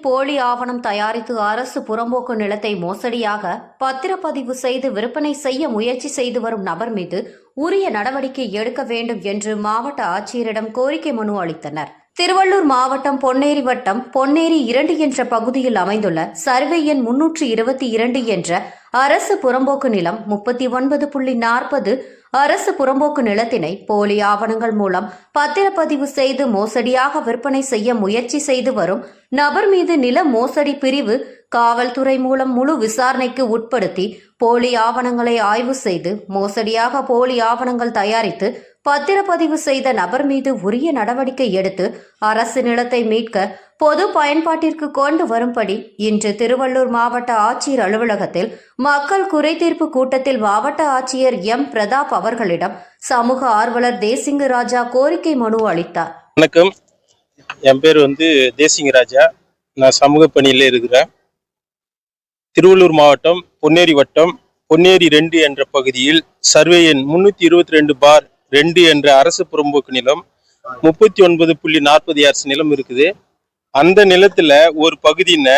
போலி ஆவணம் தயாரித்து அரசு புறம்போக்கு நிலத்தை மோசடியாக பத்திரப்பதிவு செய்து விற்பனை செய்ய முயற்சி செய்து வரும் நபர் மீது உரிய நடவடிக்கை எடுக்க வேண்டும் என்று மாவட்ட ஆட்சியரிடம் கோரிக்கை மனு அளித்தனர். திருவள்ளூர் மாவட்டம் பொன்னேரி வட்டம் பொன்னேரி இரண்டு என்ற பகுதியில் அமைந்துள்ள சர்வே எண் முன்னூற்று இருபத்தி இரண்டு என்ற அரசு புறம்போக்கு நிலம் முப்பத்தி ஒன்பது புள்ளி நாற்பது அரசு புறம்போக்கு நிலத்தினை போலி ஆவணங்கள் மூலம் பத்திரப்பதிவு செய்து மோசடியாக விற்பனை செய்ய முயற்சி செய்து வரும் நபர் மீது நில மோசடி பிரிவு காவல்துறை மூலம் முழு விசாரணைக்கு உட்படுத்தி போலி ஆவணங்களை ஆய்வு செய்து மோசடியாக போலி ஆவணங்கள் தயாரித்து பத்திரப்பதிவு செய்த நபர் மீது உரிய நடவடிக்கை எடுத்து அரசு நிலத்தை மீட்க பொது பயன்பாட்டிற்கு கொண்டு வரும்படி இன்று திருவள்ளூர் மாவட்ட ஆட்சியர் அலுவலகத்தில் மக்கள் குறைதீர்ப்பு கூட்டத்தில் மாவட்ட ஆட்சியர் எம். பிரதாப் அவர்களிடம் சமூக ஆர்வலர் தேசிங்கு ராஜா கோரிக்கை மனு அளித்தார். வணக்கம். என் பேர் வந்து தேசிங்க ராஜா. நான் சமூக பணியில் இருக்கிறேன். திருவள்ளூர் மாவட்டம் பொன்னேரி வட்டம் பொன்னேரி ரெண்டு என்ற பகுதியில் சர்வே எண் முன்னூத்தி இருபத்தி ரெண்டு பார் ரெண்டு என்ற அரசு புறம்போக்கு நிலம் முப்பத்தி ஒன்பது புள்ளி நாற்பது ஏர்ஸ் நிலம் இருக்குது. அந்த நிலத்துல ஒரு பகுதியின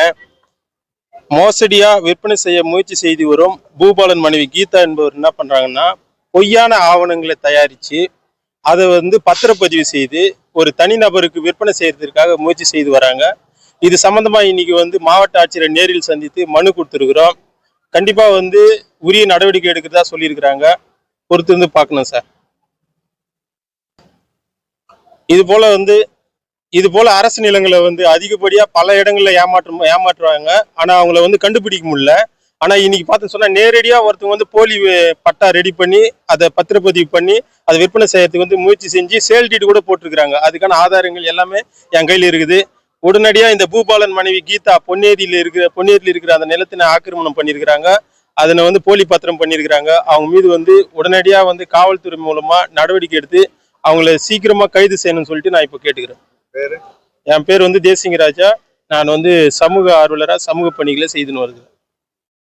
மோசடியா விற்பனை செய்ய முயற்சி செய்து வரும் பூபாலன் மனைவி கீதா என்பவர் என்ன பண்றாங்கன்னா பொய்யான ஆவணங்களை தயாரிச்சு அதை வந்து பத்திரப்பதிவு செய்து ஒரு தனிநபருக்கு விற்பனை செய்யறதுக்காக முயற்சி செய்து வராங்க. இது சம்பந்தமா இன்னைக்கு வந்து மாவட்ட ஆட்சியரை நேரில் சந்தித்து மனு கொடுத்துருக்குறோம். கண்டிப்பா வந்து உரிய நடவடிக்கை எடுக்கிறதா சொல்லியிருக்கிறாங்க. பொறுத்திருந்து பார்க்கணும் சார். இது போல வந்து இது போல அரசு நிலங்களை வந்து அதிகப்படியா பல இடங்கள்ல ஏமாற்று ஏமாற்றுவாங்க. ஆனா அவங்கள வந்து கண்டுபிடிக்க முடியல. ஆனா இன்னைக்கு பார்த்து சொன்னா நேரடியா ஒருத்தவங்க வந்து போலி பட்டா ரெடி பண்ணி அதை பத்திரப்பதிவு பண்ணி அதை விற்பனை செய்யறதுக்கு வந்து முயற்சி செஞ்சு சேல் டீட் கூட போட்டிருக்கிறாங்க. அதுக்கான ஆதாரங்கள் எல்லாமே என் கையில் இருக்குது. உடனடியா இந்த பூபாலன் மனைவி கீதா பொன்னேரியில் இருக்கிற பொன்னேரியில் இருக்கிற அந்த நிலத்தினை ஆக்கிரமணம் பண்ணியிருக்கிறாங்க. அதனை வந்து போலி பத்திரம் பண்ணியிருக்கிறாங்க. அவங்க மீது வந்து உடனடியா வந்து காவல்துறை மூலமா நடவடிக்கை எடுத்து அவங்கள சீக்கிரமா கைது செய்யணும்னு சொல்லிட்டு நான் இப்போ கேட்டுக்கிறேன். என் பேர் வந்து தேசிங்க ராஜா நான் வந்து சமூக ஆர்வலரா சமூக பணிகளை செய்துன்னு வருகிறேன்.